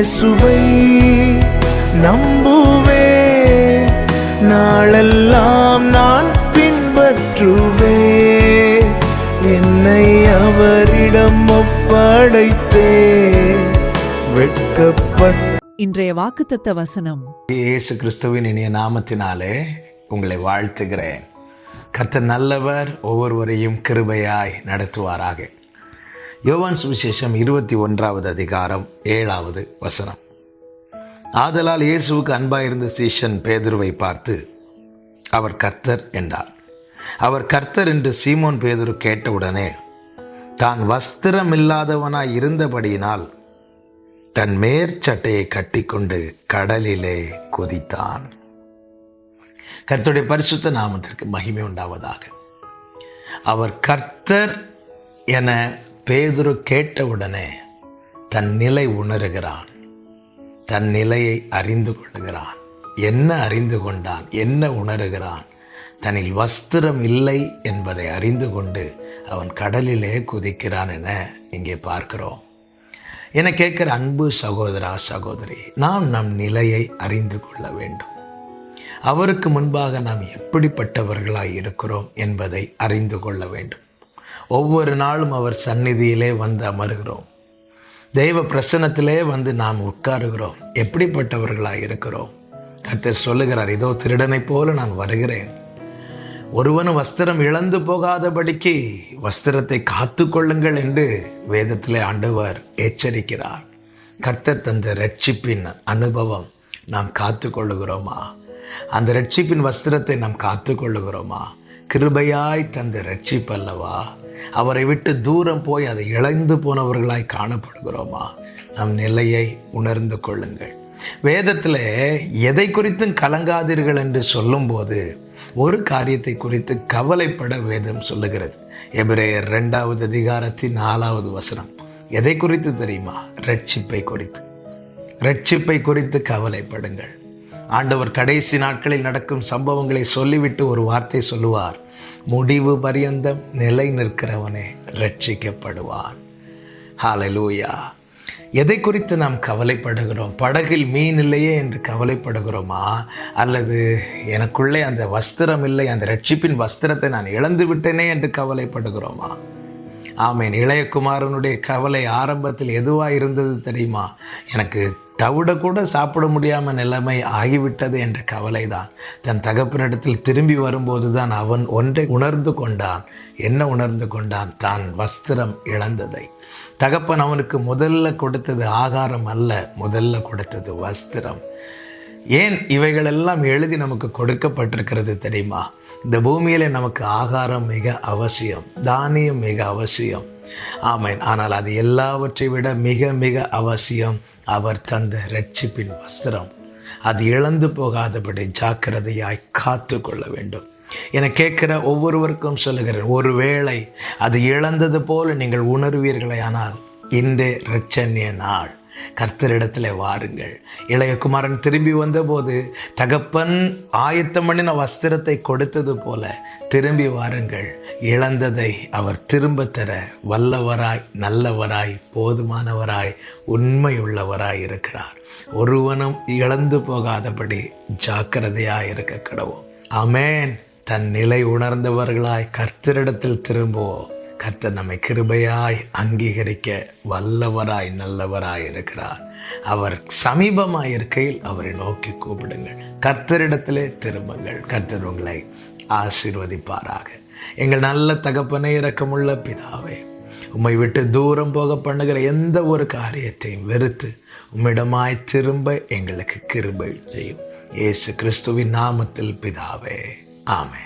இயேசுவை நம்புவேன் நாளெல்லாம் நான் பின்பற்றுவேன் என்னை அவரிடம் ஒப்படைத்தேன். வெட்கப்பட்ட இன்றைய வாக்குத்தத்த வசனம். இயேசு கிறிஸ்துவின் இனிய நாமத்தினாலே உங்களை வாழ்த்துகிறேன். கர்த்தர் நல்லவர் ஒவ்வொருவரையும் கிருபையாய் நடத்துவாராக. யோவான் சுவிசேஷம் இருபத்தி ஒன்றாவது அதிகாரம் ஏழாவது வசனம். ஆதலால் இயேசுவுக்கு அன்பாயிருந்த சீஷன் பேதுருவை பார்த்து அவர் கர்த்தர் என்றார். அவர் கர்த்தர் என்று சீமோன் பேதுரு கேட்டவுடனே தான் வஸ்திரமில்லாதவனாய் இருந்தபடியினால் தன் மேற்சட்டையை கட்டிக்கொண்டு கடலிலே குதித்தான். கர்த்தருடைய பரிசுத்த நாமத்திற்கு மகிமை உண்டாவதாக. அவர் கர்த்தர் என பேதுரு கேட்டவுடனே தன் நிலை உணருகிறான். தன் நிலையை அறிந்து கொள்கிறான். என்ன அறிந்து கொண்டான்? என்ன உணருகிறான்? தன்னில் வஸ்திரம் இல்லை என்பதை அறிந்து கொண்டு அவன் கடலிலே குதிக்கிறான் என இங்கே பார்க்கிறோம். என கேட்கிற அன்பு சகோதரா சகோதரி நாம் நம் நிலையை அறிந்து கொள்ள வேண்டும். அவருக்கு முன்பாக நாம் எப்படிப்பட்டவர்களாய் இருக்கிறோம் என்பதை அறிந்து கொள்ள வேண்டும். ஒவ்வொரு நாளும் அவர் சந்நிதியிலே வந்து அமர்கிறோம். தெய்வ பிரசனத்திலே வந்து நாம் உட்காருகிறோம். எப்படிப்பட்டவர்களாக இருக்கிறோம்? கர்த்தர் சொல்லுகிறார் இதோ திருடனைப் போல நான் வருகிறேன். ஒருவனும் வஸ்திரம் இழந்து போகாதபடிக்கு வஸ்திரத்தை காத்து கொள்ளுங்கள் என்று வேதத்திலே ஆண்டவர் எச்சரிக்கிறார். கர்த்தர் தந்த ரட்சிப்பின் அனுபவம் நாம் காத்து கொள்ளுகிறோமா? அந்த ரட்சிப்பின் வஸ்திரத்தை நாம் காத்து கொள்ளுகிறோமா? கிருபையாய் தந்த ரட்சிப்பல்லவா அவரை விட்டு தூரம் போய் அதை இழந்து போனவர்களாய் காணப்படுகிறோமா? நம் நிலையை உணர்ந்து கொள்ளுங்கள். வேதத்தில் எதை குறித்தும் கலங்காதீர்கள் என்று சொல்லும்போது ஒரு காரியத்தை குறித்து கவலைப்பட வேதம் சொல்லுகிறது. எபிரேயர் ரெண்டாவது அதிகாரத்தின் நாலாவது வசனம். எதை குறித்து தெரியுமா? ரட்சிப்பை குறித்து. ரட்சிப்பை குறித்து கவலைப்படுங்கள். ஆண்டவர் கடைசி நாட்களில் நடக்கும் சம்பவங்களை சொல்லிவிட்டு ஒரு வார்த்தை சொல்லுவார். முடிவு பரியந்தம் நிலை நிற்கிறவனே ரட்சிக்கப்படுவான் ஹாலலூயா எதை குறித்து நாம் கவலைப்படுகிறோம்? படகில் மீன் இல்லையே என்று கவலைப்படுகிறோமா? அல்லது எனக்குள்ளே அந்த வஸ்திரம் இல்லை அந்த ரட்சிப்பின் வஸ்திரத்தை நான் இழந்து விட்டேனே என்று கவலைப்படுகிறோமா? ஆமேன். இளையகுமாரனுடைய கவலை ஆரம்பத்தில் எதுவாக இருந்தது தெரியுமா? எனக்கு தவிட கூட சாப்பிட முடியாமல் நிலைமை ஆகிவிட்டது என்ற கவலைதான். தன் தகப்பனிடத்தில் திரும்பி வரும்போது தான் அவன் ஒன்றை உணர்ந்து கொண்டான். என்ன உணர்ந்து கொண்டான்? தான் வஸ்திரம் இழந்ததை. தகப்பன் அவனுக்கு முதல்ல கொடுத்தது ஆகாரம் அல்ல முதல்ல கொடுத்தது வஸ்திரம். ஏன் இவைகளெல்லாம் எழுதி நமக்கு கொடுக்கப்பட்டிருக்கிறது தெரியுமா? இந்த பூமியில நமக்கு ஆகாரம் மிக அவசியம் தானியம் மிக அவசியம். ஆமேன். ஆனால் அது எல்லாவற்றை விட மிக மிக அவசியம். அவர் தந்த ரட்சிப்பின் வஸ்திரம். அது இழந்து போகாதபடி ஜாக்கிரதையாய் காத்து கொள்ள வேண்டும். என கேட்கிற ஒவ்வொருவருக்கும் சொல்லுகிறேன் ஒருவேளை அது இழந்தது போல நீங்கள் உணர்வீர்களே ஆனால் இன்றே ரட்சண்ய நாள் கர்த்தரிடத்தில் வாருங்கள். இளையகுமாரன் திரும்பி வந்தபோது தகப்பன் ஆயத்தம் பண்ணின வஸ்திரத்தை கொடுத்தது போல திரும்பி வாருங்கள். இழந்ததை அவர் திரும்ப தர வல்லவராய் நல்லவராய் போதுமானவராய் உண்மையுள்ளவராய் இருக்கிறார். ஒருவனும் இழந்து போகாதபடி ஜாக்கிரதையாய் இருக்க கடவும் அமேன் தன் நிலை உணர்ந்தவர்களாய் கர்த்தரிடத்தில் திரும்புவோம். கர்த்தர் நம்மை கிருபையாய் அங்கீகரிக்க வல்லவராய் நல்லவராய் இருக்கிறார். அவர் சமீபமாய் இருக்கையில் அவரை நோக்கி கூப்பிடுங்கள். கர்த்தரிடத்திலே திரும்புங்கள். கர்த்தர் உங்களை ஆசீர்வதிப்பாராக. எங்கள் நல்ல தகப்பனை இறக்கமுள்ள பிதாவே உம்மை விட்டு தூரம் போக பண்ணுகிற எந்த ஒரு காரியத்தையும் வெறுத்து உம்மிடமாய் திரும்ப எங்களுக்கு கிருபை செய்யும். இயேசு கிறிஸ்துவின் நாமத்தில் பிதாவே. ஆமே